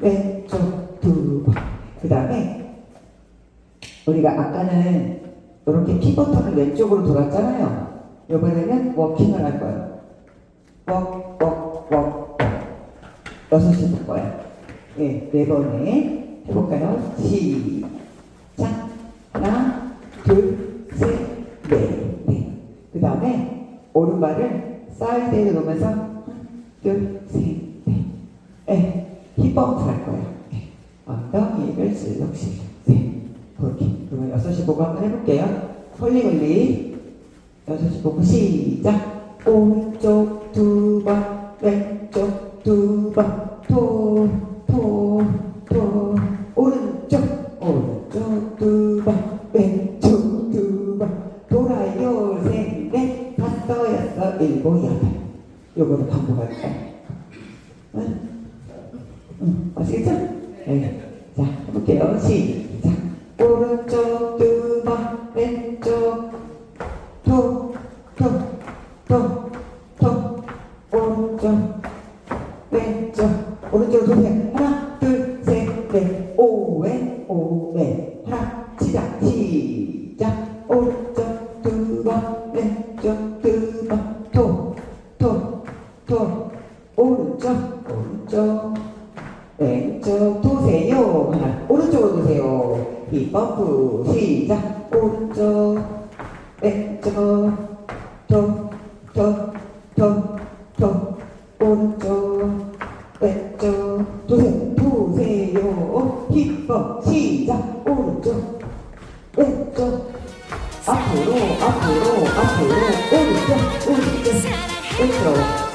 왼쪽 두번그 다음에 우리가 아까는 이렇게 키 버튼을 왼쪽으로 돌았잖아요. 이번에는 워킹을 할 거예요. 워, 워, 워, 워. 여섯이 될 거예요 네, 네 번에 해볼까요? 시작. 하나, 둘, 셋, 넷. 네. 그 다음에 오른발을 사이드에 놓으면서 둘, 셋, 넷. 네. 힙업을 할 거예요. 네. 엉덩이를 슬럭슬럭. 네. 그렇게. 그러면 여섯이 보고 한번 해볼게요. 홀리홀리. 여섯이 보고 시작. 오른쪽 두 번, 왼쪽 두 번, 왼쪽 두 번. 돌아요, 셋, 넷, 다섯, 여섯, 일곱, 여덟. 요거를 반복할까요? 응? 응, 아시겠죠? 네. 자, 해볼게요. 시작. 오른쪽 두 번, 왼쪽 토, 토, 시작. 오른쪽 두 번, 왼쪽 두 번, 토, 토, 토, 오른쪽, 오른쪽. 왼쪽 도세요. 오른쪽으로 도세요. 힙버프 시작. 오른쪽, 왼쪽, 토, 오른쪽, 왼쪽, 도세요. 도세요. 힙버 시작. 오른쪽, 앞으로, 앞으로, 앞으로, 오른쪽, 오른쪽. 오른쪽